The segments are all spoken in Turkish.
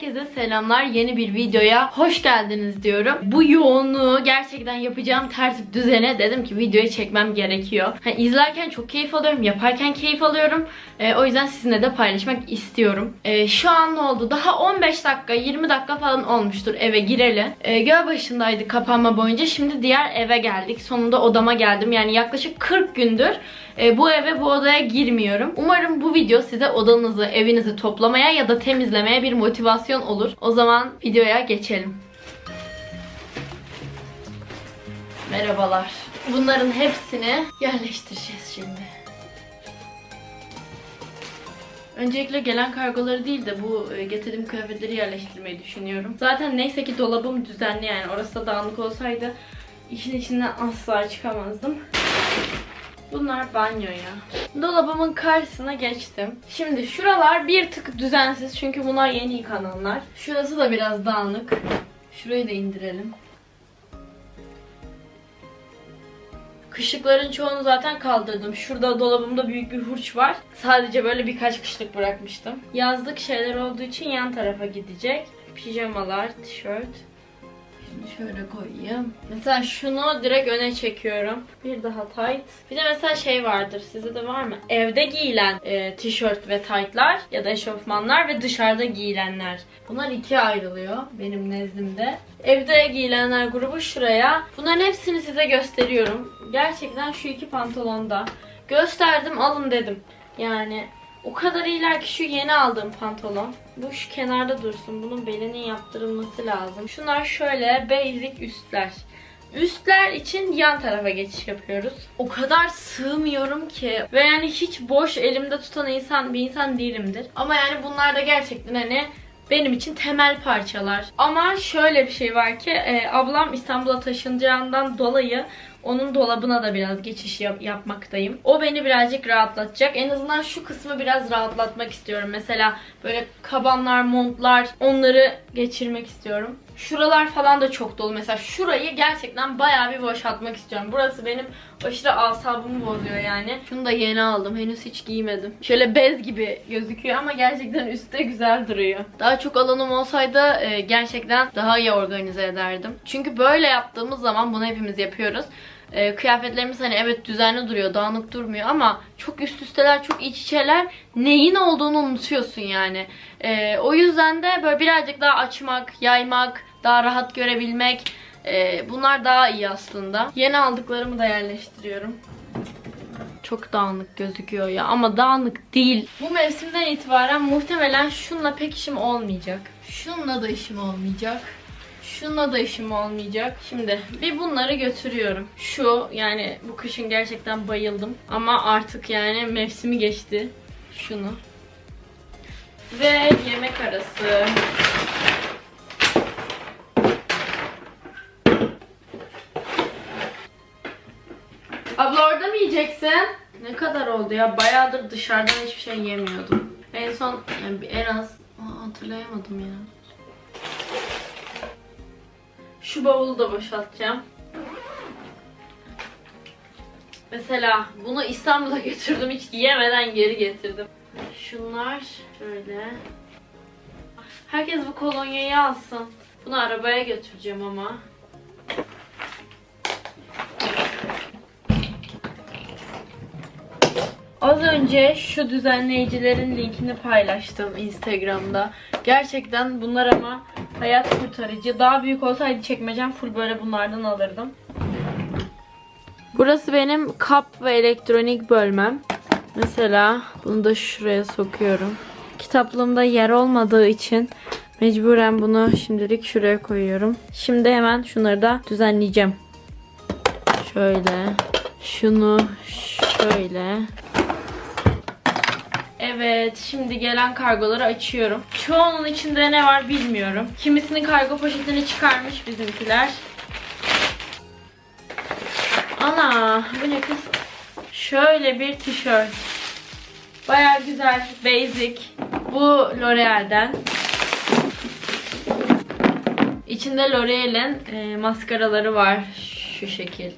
Herkese selamlar. Yeni bir videoya hoş geldiniz diyorum. Bu yoğunluğu gerçekten yapacağım tertip düzene dedim ki videoyu çekmem gerekiyor. Hani izlerken çok keyif alıyorum, yaparken keyif alıyorum. Ee, o yüzden sizinle de paylaşmak istiyorum. Ee, şu an ne oldu? Daha 15 dakika, 20 dakika falan olmuştur eve gireli. Ee, Gölbaşı'ndaydık kapanma boyunca. Şimdi diğer eve geldik. Sonunda odama geldim. Yani yaklaşık 40 gündür e, bu eve bu odaya girmiyorum. Umarım bu video size odanızı, evinizi toplamaya ya da temizlemeye bir motivasyon olur. O zaman videoya geçelim. Merhabalar. Bunların hepsini yerleştireceğiz şimdi. Öncelikle gelen kargoları değil de bu e, getirdiğim kıyafetleri yerleştirmeyi düşünüyorum. Zaten neyse ki dolabım düzenli yani orası da dağınık olsaydı işin içinden asla çıkamazdım. Bunlar banyo ya. Dolabımın karşısına geçtim. Şimdi şuralar bir tık düzensiz çünkü bunlar yeni yıkananlar. Şurası da biraz dağınık. Şurayı da indirelim. Kışlıkların çoğunu zaten kaldırdım. Şurada dolabımda büyük bir hurç var. Sadece böyle birkaç kışlık bırakmıştım. Yazlık şeyler olduğu için yan tarafa gidecek. Pijamalar, tişört. Şöyle koyayım. Mesela şunu direkt öne çekiyorum. Bir daha tight. Bir de mesela şey vardır. Sizde de var mı? Evde giyilen e, tişört ve tight'lar ya da eşofmanlar ve dışarıda giyilenler. Bunlar ikiye ayrılıyor benim nezdimde. Evde giyilenler grubu şuraya. Bunların hepsini size gösteriyorum. Gerçekten şu iki pantolonda. Gösterdim alın dedim. Yani o kadar iyiler ki şu yeni aldığım pantolon. Bu şu kenarda dursun. Bunun belinin yaptırılması lazım. Şunlar şöyle basic üstler. Üstler için yan tarafa geçiş yapıyoruz. O kadar sığmıyorum ki ve yani hiç boş elimde tutan insan bir insan değilimdir. Ama yani bunlar da gerçekten hani benim için temel parçalar. Ama şöyle bir şey var ki e, ablam İstanbul'a taşınacağından dolayı onun dolabına da biraz geçiş yap- yapmaktayım. O beni birazcık rahatlatacak. En azından şu kısmı biraz rahatlatmak istiyorum. Mesela böyle kabanlar, montlar onları geçirmek istiyorum. Şuralar falan da çok dolu. Mesela şurayı gerçekten bayağı bir boşaltmak istiyorum. Burası benim aşırı asabımı bozuyor yani. Şunu da yeni aldım. Henüz hiç giymedim. Şöyle bez gibi gözüküyor ama gerçekten üstte güzel duruyor. Daha çok alanım olsaydı e, gerçekten daha iyi organize ederdim. Çünkü böyle yaptığımız zaman bunu hepimiz yapıyoruz. E, kıyafetlerimiz hani evet düzenli duruyor, dağınık durmuyor ama çok üst üsteler, çok iç içeler neyin olduğunu unutuyorsun yani. E, o yüzden de böyle birazcık daha açmak, yaymak, daha rahat görebilmek e, bunlar daha iyi aslında. Yeni aldıklarımı da yerleştiriyorum. Çok dağınık gözüküyor ya ama dağınık değil. Bu mevsimden itibaren muhtemelen şunla pek işim olmayacak. Şunla da işim olmayacak. Şunla da işim olmayacak. Şimdi bir bunları götürüyorum. Şu yani bu kışın gerçekten bayıldım. Ama artık yani mevsimi geçti. Şunu. Ve yemek arası. Abla orada mı yiyeceksin? Ne kadar oldu ya? Bayağıdır dışarıdan hiçbir şey yemiyordum. En son yani en az Aa, hatırlayamadım ya. Şu bavulu da boşaltacağım. Mesela bunu İstanbul'a götürdüm hiç yiyemeden geri getirdim. Şunlar şöyle. Herkes bu kolonyayı alsın. Bunu arabaya götüreceğim ama. Az önce şu düzenleyicilerin linkini paylaştım Instagram'da. Gerçekten bunlar ama hayat kurtarıcı. Daha büyük olsaydı çekmecem full böyle bunlardan alırdım. Burası benim kap ve elektronik bölmem. Mesela bunu da şuraya sokuyorum. Kitaplığımda yer olmadığı için mecburen bunu şimdilik şuraya koyuyorum. Şimdi hemen şunları da düzenleyeceğim. Şöyle. Şunu şöyle. Evet, şimdi gelen kargoları açıyorum. Çoğunun içinde ne var bilmiyorum. Kimisinin kargo poşetini çıkarmış bizimkiler. Ana, bu ne kız? Şöyle bir tişört. Baya güzel, basic. Bu L'Oreal'den. İçinde L'Oreal'in e, maskaraları var. Şu şekil.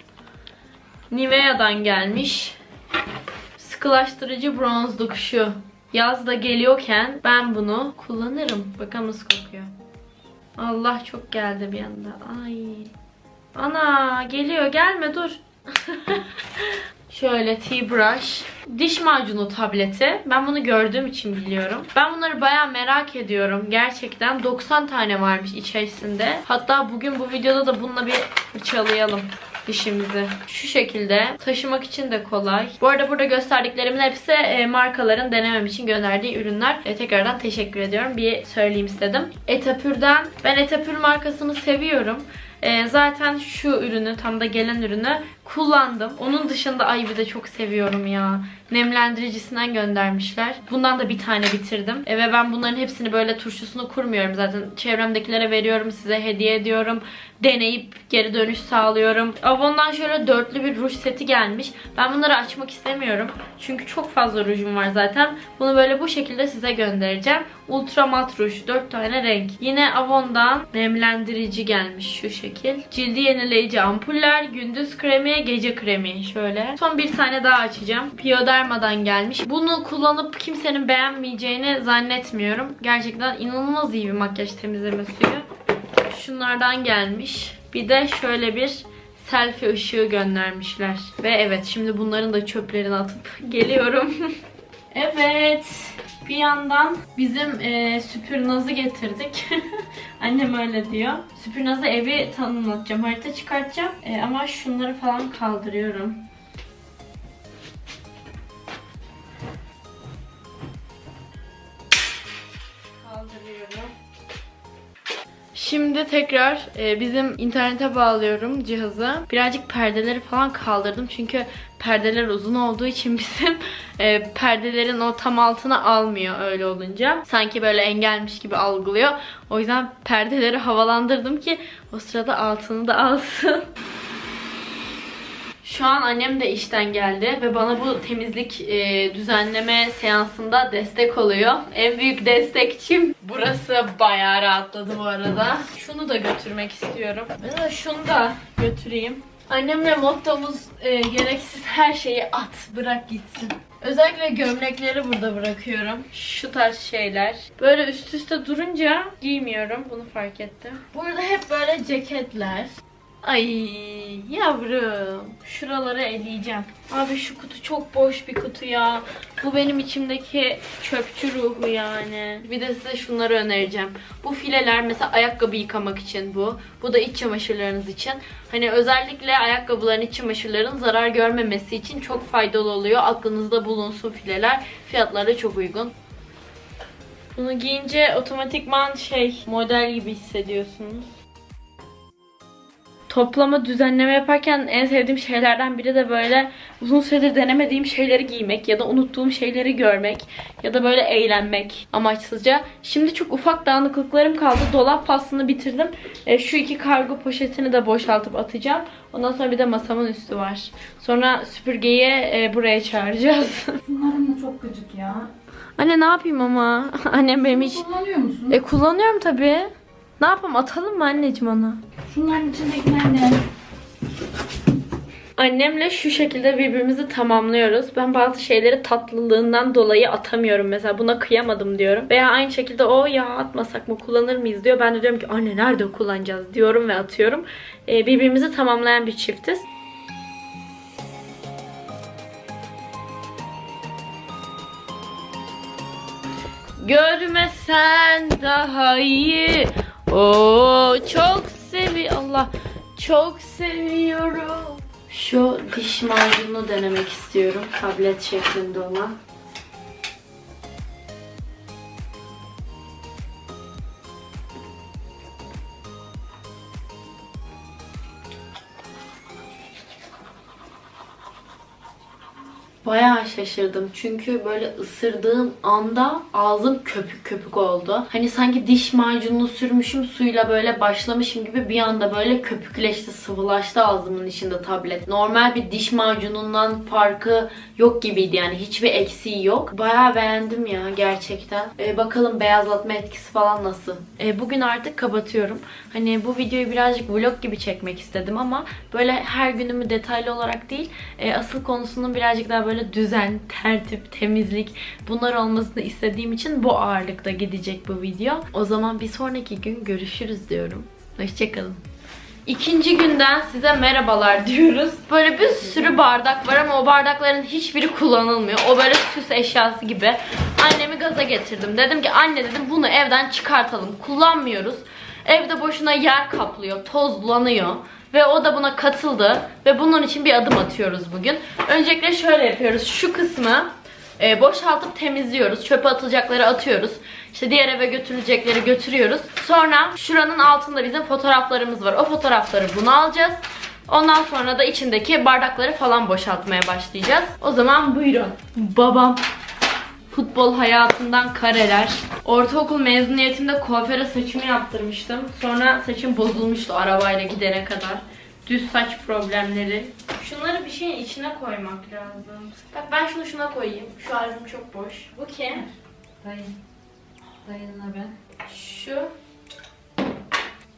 Nivea'dan gelmiş. Sıkılaştırıcı bronzluk şu. Yaz da geliyorken ben bunu kullanırım. Bakalım nasıl kokuyor. Allah çok geldi bir anda. Ay. Ana geliyor gelme dur. Şöyle tea brush. Diş macunu tableti. Ben bunu gördüğüm için biliyorum. Ben bunları baya merak ediyorum. Gerçekten 90 tane varmış içerisinde. Hatta bugün bu videoda da bununla bir fırçalayalım dişimizi. Şu şekilde. Taşımak için de kolay. Bu arada burada gösterdiklerimin hepsi e, markaların denemem için gönderdiği ürünler. E, tekrardan teşekkür ediyorum. Bir söyleyeyim istedim. Etapür'den. Ben Etapür markasını seviyorum. E, zaten şu ürünü, tam da gelen ürünü kullandım. Onun dışında ay bir de çok seviyorum ya. Nemlendiricisinden göndermişler. Bundan da bir tane bitirdim. E, ve ben bunların hepsini böyle turşusunu kurmuyorum zaten. Çevremdekilere veriyorum, size hediye ediyorum. Deneyip geri dönüş sağlıyorum. Avon'dan şöyle dörtlü bir ruj seti gelmiş. Ben bunları açmak istemiyorum. Çünkü çok fazla rujum var zaten. Bunu böyle bu şekilde size göndereceğim. Ultra mat ruj. 4 tane renk. Yine Avon'dan nemlendirici gelmiş şu şekil. Cildi yenileyici ampuller. Gündüz kremi, gece kremi. Şöyle. Son bir tane daha açacağım. Bioderma'dan gelmiş. Bunu kullanıp kimsenin beğenmeyeceğini zannetmiyorum. Gerçekten inanılmaz iyi bir makyaj temizleme suyu. Şunlardan gelmiş. Bir de şöyle bir selfie ışığı göndermişler. Ve evet şimdi bunların da çöplerini atıp geliyorum. evet. Bir yandan bizim e, süpürnazı getirdik. Annem öyle diyor. Süpürnazı evi tanımlatacağım. Harita çıkartacağım. E, ama şunları falan. Kaldırıyorum. Şimdi tekrar e, bizim internete bağlıyorum cihazı. Birazcık perdeleri falan kaldırdım çünkü perdeler uzun olduğu için bizim e, perdelerin o tam altına almıyor öyle olunca. Sanki böyle engelmiş gibi algılıyor. O yüzden perdeleri havalandırdım ki o sırada altını da alsın. Şu an annem de işten geldi ve bana bu temizlik e, düzenleme seansında destek oluyor. En büyük destekçim. Burası bayağı rahatladı bu arada. Şunu da götürmek istiyorum. De şunu da götüreyim. Annemle mottomuz e, gereksiz her şeyi at, bırak gitsin. Özellikle gömlekleri burada bırakıyorum. Şu tarz şeyler. Böyle üst üste durunca giymiyorum. Bunu fark ettim. Burada hep böyle ceketler. Ay yavrum. Şuraları eleyeceğim. Abi şu kutu çok boş bir kutu ya. Bu benim içimdeki çöpçü ruhu yani. Bir de size şunları önereceğim. Bu fileler mesela ayakkabı yıkamak için bu. Bu da iç çamaşırlarınız için. Hani özellikle ayakkabıların iç çamaşırların zarar görmemesi için çok faydalı oluyor. Aklınızda bulunsun fileler. Fiyatları çok uygun. Bunu giyince otomatikman şey model gibi hissediyorsunuz. Toplama düzenleme yaparken en sevdiğim şeylerden biri de böyle uzun süredir denemediğim şeyleri giymek ya da unuttuğum şeyleri görmek ya da böyle eğlenmek amaçsızca. Şimdi çok ufak dağınıklıklarım kaldı. Dolap faslını bitirdim. E, şu iki kargo poşetini de boşaltıp atacağım. Ondan sonra bir de masamın üstü var. Sonra süpürgeyi e, buraya çağıracağız. Bunların da çok gıcık ya. Anne ne yapayım ama? Annem benim hiç... Kullanıyor musun? E kullanıyorum tabii. Ne yapalım atalım mı anneciğim onu? Şunların içindekiler ne? Annemle şu şekilde birbirimizi tamamlıyoruz. Ben bazı şeyleri tatlılığından dolayı atamıyorum. Mesela buna kıyamadım diyorum. Veya aynı şekilde o ya atmasak mı kullanır mıyız diyor. Ben de diyorum ki anne nerede kullanacağız diyorum ve atıyorum. Ee, birbirimizi tamamlayan bir çiftiz. Görmesen daha iyi. Oo çok sevi Allah çok seviyorum. Şu diş macununu denemek istiyorum. Tablet şeklinde olan. Bayağı şaşırdım çünkü böyle ısırdığım anda ağzım köpük köpük oldu. Hani sanki diş macununu sürmüşüm suyla böyle başlamışım gibi bir anda böyle köpükleşti, sıvılaştı ağzımın içinde tablet. Normal bir diş macunundan farkı yok gibiydi yani hiçbir eksiği yok. Bayağı beğendim ya gerçekten. Ee, bakalım beyazlatma etkisi falan nasıl. Ee, bugün artık kapatıyorum. Hani bu videoyu birazcık vlog gibi çekmek istedim ama böyle her günümü detaylı olarak değil e, asıl konusunun birazcık daha böyle böyle düzen, tertip, temizlik bunlar olmasını istediğim için bu ağırlıkta gidecek bu video. O zaman bir sonraki gün görüşürüz diyorum. Hoşçakalın. İkinci günden size merhabalar diyoruz. Böyle bir sürü bardak var ama o bardakların hiçbiri kullanılmıyor. O böyle süs eşyası gibi. Annemi gaza getirdim. Dedim ki anne dedim bunu evden çıkartalım. Kullanmıyoruz. Evde boşuna yer kaplıyor, tozlanıyor. Ve o da buna katıldı. Ve bunun için bir adım atıyoruz bugün. Öncelikle şöyle yapıyoruz. Şu kısmı e, boşaltıp temizliyoruz. Çöpe atılacakları atıyoruz. İşte diğer eve götürülecekleri götürüyoruz. Sonra şuranın altında bizim fotoğraflarımız var. O fotoğrafları buna alacağız. Ondan sonra da içindeki bardakları falan boşaltmaya başlayacağız. O zaman buyurun. Babam futbol hayatından kareler. Ortaokul mezuniyetimde kuaföre saçımı yaptırmıştım. Sonra saçım bozulmuştu arabayla gidene kadar. Düz saç problemleri. Şunları bir şeyin içine koymak lazım. Bak ben şunu şuna koyayım. Şu albüm çok boş. Bu kim? Dayı. Dayınla ben. Şu.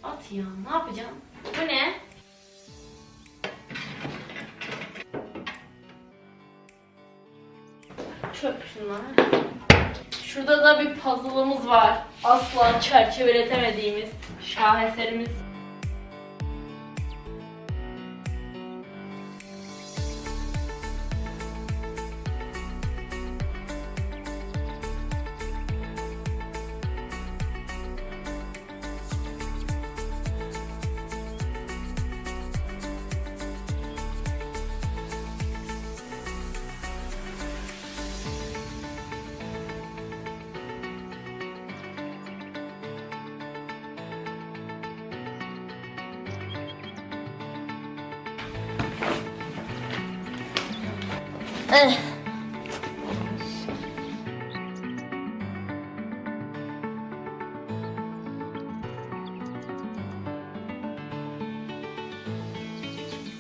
At ya ne yapacağım? Bu ne? Çöp şunlar. Şurada da bir puzzle'ımız var. Asla çerçeveletemediğimiz şaheserimiz.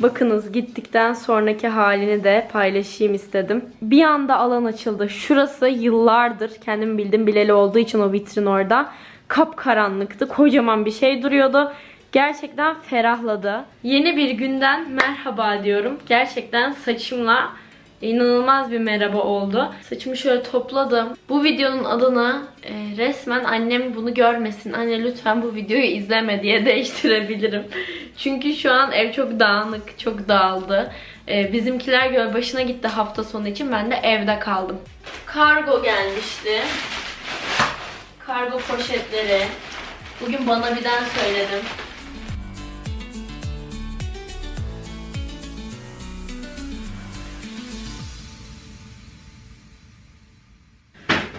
Bakınız gittikten sonraki halini de paylaşayım istedim. Bir anda alan açıldı. Şurası yıllardır kendim bildim bileli olduğu için o vitrin orada. Kapkaranlıktı. Kocaman bir şey duruyordu. Gerçekten ferahladı. Yeni bir günden merhaba diyorum. Gerçekten saçımla İnanılmaz bir merhaba oldu. Saçımı şöyle topladım. Bu videonun adını e, resmen annem bunu görmesin. Anne lütfen bu videoyu izleme diye değiştirebilirim. Çünkü şu an ev çok dağınık, çok dağıldı. E, bizimkiler Gölbaşı'na gitti hafta sonu için. Ben de evde kaldım. Kargo gelmişti. Kargo poşetleri. Bugün bana birden söyledim.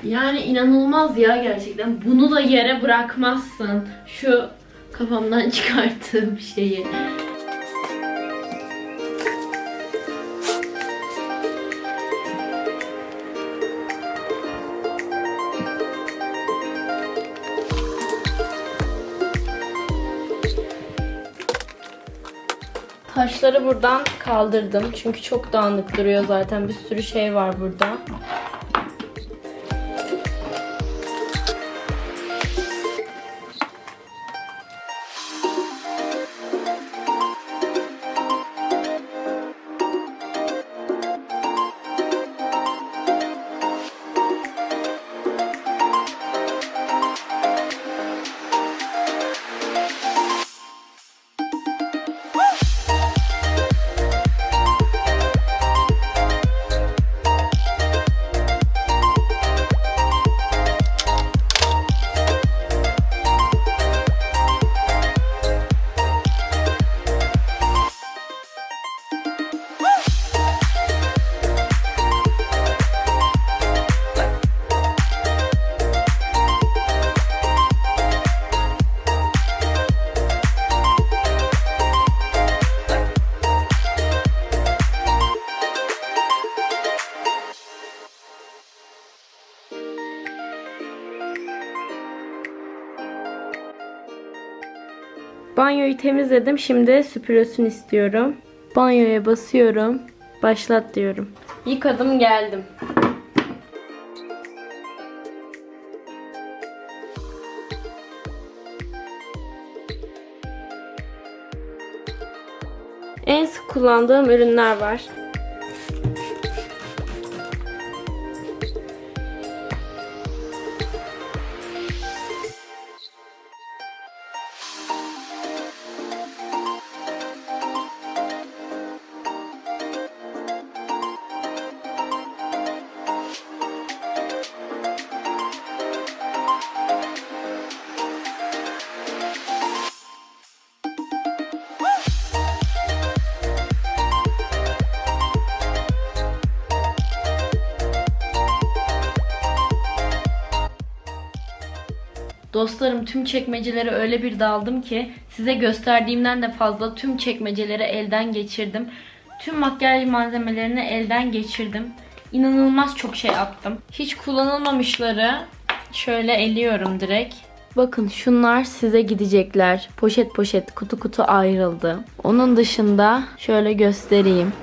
Yani inanılmaz ya gerçekten. Bunu da yere bırakmazsın. Şu kafamdan çıkarttığım şeyi. Taşları buradan kaldırdım. Çünkü çok dağınık duruyor zaten. Bir sürü şey var burada. Banyoyu temizledim. Şimdi süpürüsünü istiyorum. Banyoya basıyorum. Başlat diyorum. Yıkadım geldim. En sık kullandığım ürünler var. Dostlarım tüm çekmecelere öyle bir daldım ki size gösterdiğimden de fazla tüm çekmeceleri elden geçirdim. Tüm makyaj malzemelerini elden geçirdim. İnanılmaz çok şey attım. Hiç kullanılmamışları şöyle eliyorum direkt. Bakın şunlar size gidecekler. Poşet poşet kutu kutu ayrıldı. Onun dışında şöyle göstereyim.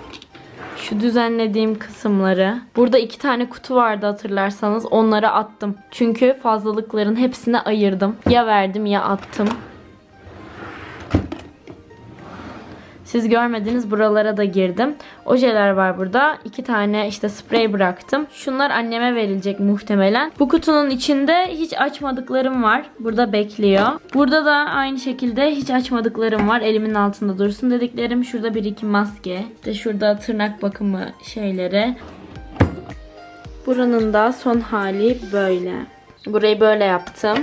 Şu düzenlediğim kısımları. Burada iki tane kutu vardı hatırlarsanız. Onları attım. Çünkü fazlalıkların hepsini ayırdım. Ya verdim ya attım. Siz görmediniz buralara da girdim. Ojeler var burada. İki tane işte sprey bıraktım. Şunlar anneme verilecek muhtemelen. Bu kutunun içinde hiç açmadıklarım var. Burada bekliyor. Burada da aynı şekilde hiç açmadıklarım var. Elimin altında dursun dediklerim. Şurada bir iki maske. İşte şurada tırnak bakımı şeyleri. Buranın da son hali böyle. Burayı böyle yaptım.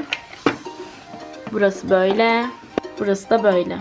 Burası böyle. Burası da böyle.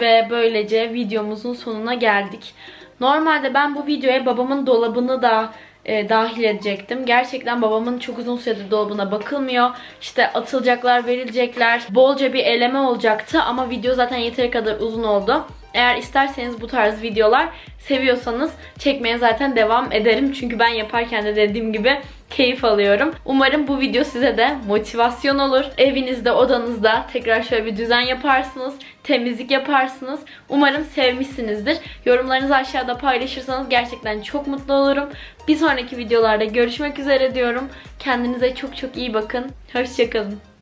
Ve böylece videomuzun sonuna geldik. Normalde ben bu videoya babamın dolabını da e, dahil edecektim. Gerçekten babamın çok uzun süredir dolabına bakılmıyor. İşte atılacaklar, verilecekler. Bolca bir eleme olacaktı ama video zaten yeteri kadar uzun oldu. Eğer isterseniz bu tarz videolar seviyorsanız çekmeye zaten devam ederim. Çünkü ben yaparken de dediğim gibi keyif alıyorum. Umarım bu video size de motivasyon olur. Evinizde, odanızda tekrar şöyle bir düzen yaparsınız. Temizlik yaparsınız. Umarım sevmişsinizdir. Yorumlarınızı aşağıda paylaşırsanız gerçekten çok mutlu olurum. Bir sonraki videolarda görüşmek üzere diyorum. Kendinize çok çok iyi bakın. Hoşçakalın.